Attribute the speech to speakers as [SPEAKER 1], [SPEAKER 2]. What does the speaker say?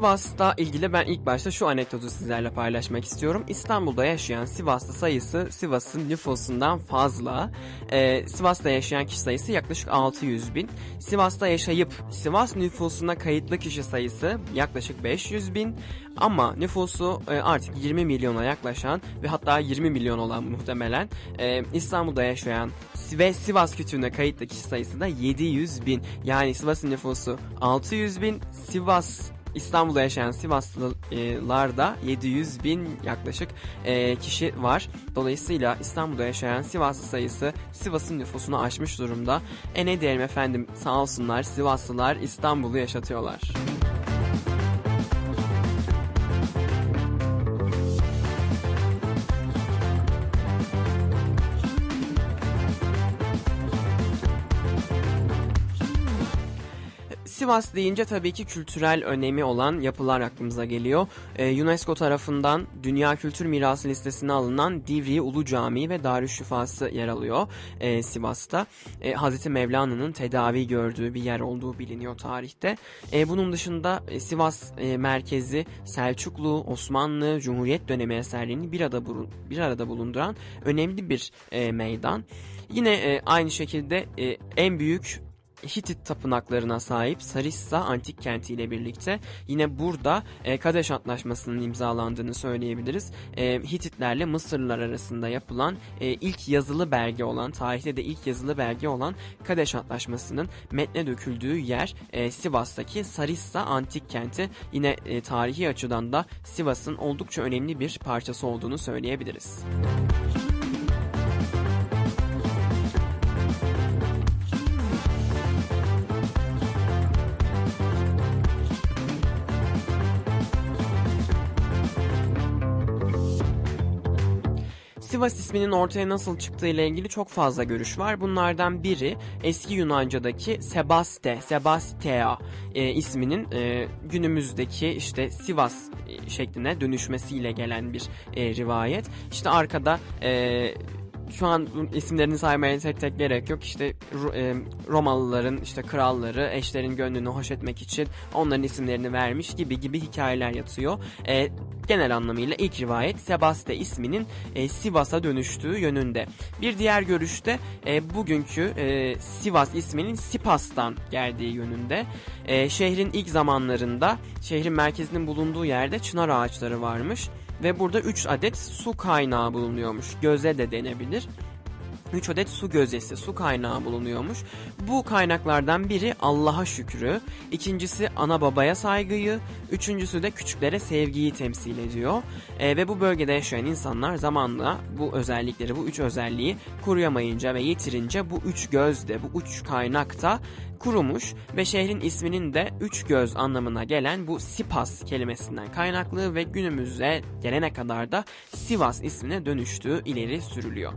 [SPEAKER 1] Sivas'ta ilgili ben ilk başta şu anekdotu sizlerle paylaşmak istiyorum. İstanbul'da yaşayan Sivaslı sayısı Sivas'ın nüfusundan fazla. Ee, Sivas'ta yaşayan kişi sayısı yaklaşık 600 bin. Sivas'ta yaşayıp Sivas nüfusuna kayıtlı kişi sayısı yaklaşık 500 bin. Ama nüfusu e, artık 20 milyona yaklaşan ve hatta 20 milyon olan muhtemelen e, İstanbul'da yaşayan ve Sivas kütüğüne kayıtlı kişi sayısı da 700 bin. Yani Sivas'ın nüfusu 600 bin, Sivas İstanbul'da yaşayan Sivaslılarda 700 bin yaklaşık e, kişi var. Dolayısıyla İstanbul'da yaşayan Sivaslı sayısı Sivas'ın nüfusunu aşmış durumda. E ne diyelim efendim sağ olsunlar Sivaslılar İstanbul'u yaşatıyorlar. Sivas deyince tabii ki kültürel önemi olan yapılar aklımıza geliyor. Ee, UNESCO tarafından Dünya Kültür Mirası listesine alınan Divriği Ulu Camii ve Darüşşifası yer alıyor e, Sivas'ta. E, Hazreti Mevlana'nın tedavi gördüğü bir yer olduğu biliniyor tarihte. E, bunun dışında e, Sivas e, merkezi Selçuklu, Osmanlı, Cumhuriyet dönemi eserlerini bir arada, bir arada bulunduran önemli bir e, meydan. Yine e, aynı şekilde e, en büyük Hitit tapınaklarına sahip Sarissa antik kenti ile birlikte yine burada e, Kadeş Antlaşması'nın imzalandığını söyleyebiliriz. E, Hititlerle Mısırlılar arasında yapılan e, ilk yazılı belge olan, tarihte de ilk yazılı belge olan Kadeş Antlaşması'nın metne döküldüğü yer e, Sivas'taki Sarissa antik kenti. Yine e, tarihi açıdan da Sivas'ın oldukça önemli bir parçası olduğunu söyleyebiliriz. Sivas isminin ortaya nasıl çıktığı ile ilgili çok fazla görüş var. Bunlardan biri eski Yunanca'daki Sebaste, Sebastea e, isminin e, günümüzdeki işte Sivas e, şekline dönüşmesiyle gelen bir e, rivayet. İşte arkada e, şu an isimlerini saymaya tek tek gerek yok. İşte e, Romalıların işte kralları eşlerin gönlünü hoş etmek için onların isimlerini vermiş gibi gibi hikayeler yatıyor. E, genel anlamıyla ilk rivayet Sebaste isminin e, Sivas'a dönüştüğü yönünde. Bir diğer görüşte e, bugünkü e, Sivas isminin Sipas'tan geldiği yönünde. E, şehrin ilk zamanlarında şehrin merkezinin bulunduğu yerde çınar ağaçları varmış ve burada 3 adet su kaynağı bulunuyormuş. Göze de denebilir. 3 adet su gözesi, su kaynağı bulunuyormuş. Bu kaynaklardan biri Allah'a şükrü, ikincisi ana babaya saygıyı, üçüncüsü de küçüklere sevgiyi temsil ediyor. E, ve bu bölgede yaşayan insanlar zamanla bu özellikleri, bu üç özelliği koruyamayınca ve yitirince bu üç gözde, bu üç kaynakta kurumuş ve şehrin isminin de üç göz anlamına gelen bu Sipas kelimesinden kaynaklı ve günümüze gelene kadar da Sivas ismine dönüştüğü ileri sürülüyor.